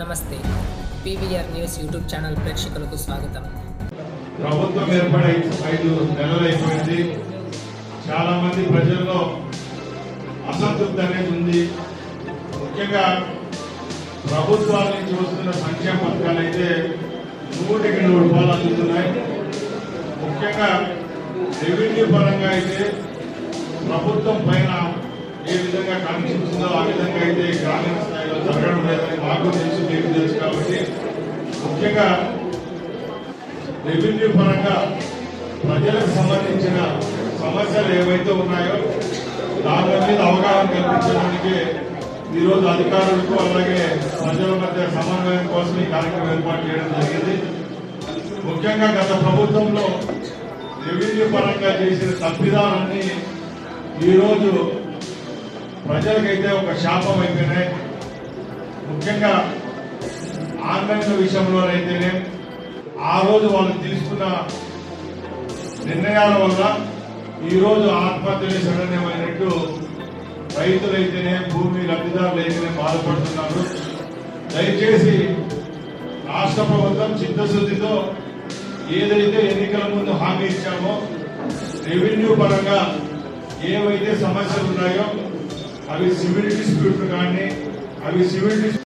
నమస్తే. PVR news YouTube channel ప్రేక్షకులకు స్వాగతం. ప్రభుత్వం ఏర్పడి ఐదు నెలలు అయిపోయింది. చాలా మంది ప్రజల్లో అసంతృప్తి అనేది ఉంది. ముఖ్యంగా ప్రభుత్వాల నుంచి వస్తున్న సంక్షేమ పథకాలు అయితే నూటికి నూరు రూపాయలు అందుతున్నాయి. ముఖ్యంగా రెవెన్యూ పరంగా అయితే ప్రభుత్వం పైన ఏ విధంగా కనిపిస్తుందో ఆ విధంగా ముఖ్యంగా రెవెన్యూ పరంగా ప్రజలకు సంబంధించిన సమస్యలు ఏవైతే ఉన్నాయో దాని మీద అవగాహన కల్పించడానికి ఈరోజు అధికారులకు అలాగే ప్రజల మధ్య సమన్వయం కోసం ఈ కార్యక్రమం ఏర్పాటు చేయడం జరిగింది. ముఖ్యంగా గత ప్రభుత్వంలో రెవెన్యూ పరంగా చేసిన తప్పిదాలన్నీ ఈరోజు ప్రజలకైతే ఒక శాపం అయిపోయినాయి. ముఖ్యంగా ఆన్లైన్ విషయంలోనైతేనే ఆ రోజు వాళ్ళు తీసుకున్న నిర్ణయాల వల్ల ఈరోజు ఆత్మహత్యలు ఆత్మహత్యలే రైతులైతేనే భూమి లబ్ధిదారులు అయితేనే బాధపడుతున్నారు. దయచేసి రాష్ట్ర ప్రభుత్వం చిత్తశుద్ధితో ఏదైతే ఎన్నికల ముందు హామీ ఇచ్చామో రెవెన్యూ పరంగా ఏవైతే సమస్యలు ఉన్నాయో అవి సివిల్ డిస్ప్యూట్లు కానీ అవి సివిల్